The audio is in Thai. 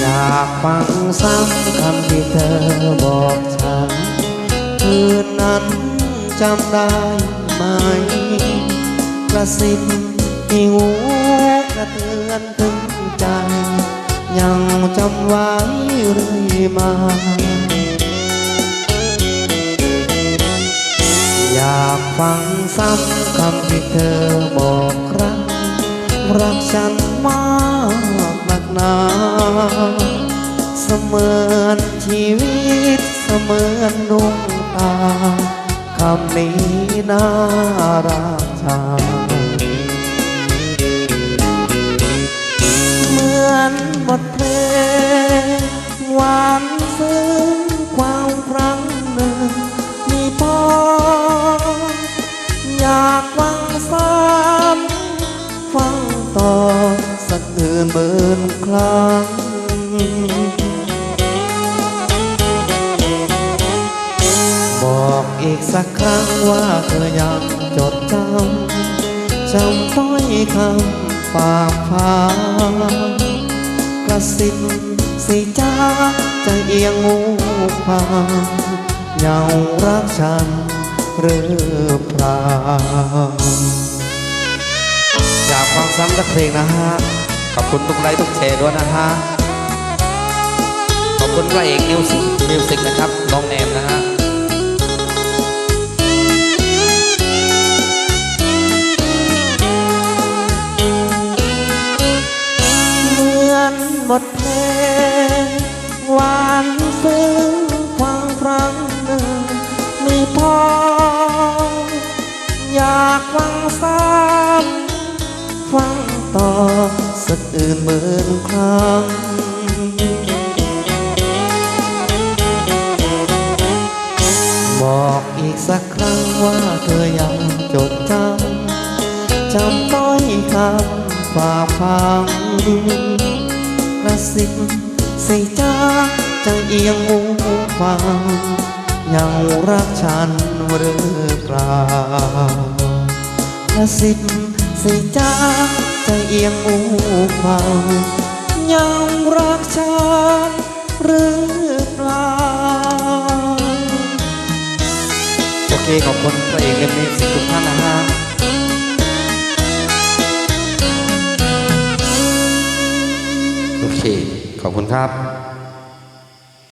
อยากฟังซ้ำคำที่เธอบอกฉัน คืนนั้นจำได้ไหม กระซิบที่หู มา อยากฟังซ้ำคำที่เธอบอกครักรักฉันมากนักหนาเสมือนชีวิตเสมือนดวงตาคำนี้น่ารักชา มื่นครั้งบอกอีกสักครั้งว่าเธอยังจดจำจำถ้อยคำฝากฟ้ากระซิบสิจ้าใจเอียงงูพางเยารักฉันหรือเปล่าอยากฟังซ้ำสักเพลงนะฮะ ขอบคุณทุกไลค์ทุกแชร์ด้วยนะฮะ ขอบคุณพระเอกมิวสิกมิวสิกนะครับ น้องแนมนะฮะเหมือนบทเพล อื่นหมื่นครั้ง บอกอีกสักครั้งว่าเธอยังจดจำจำต้อยคำฝากฟังกระซิบใสิจ้าจะเอียงหูฟัง ยังรักฉันหรือเปล่ากระซิบใสิจ้าจ เอียงหูฟังยังรักฉันหรือเปล่า โอเค ขอบคุณพระเอกเล่มิวสิทุกท่านนะฮะโอเค ขอบคุณครับ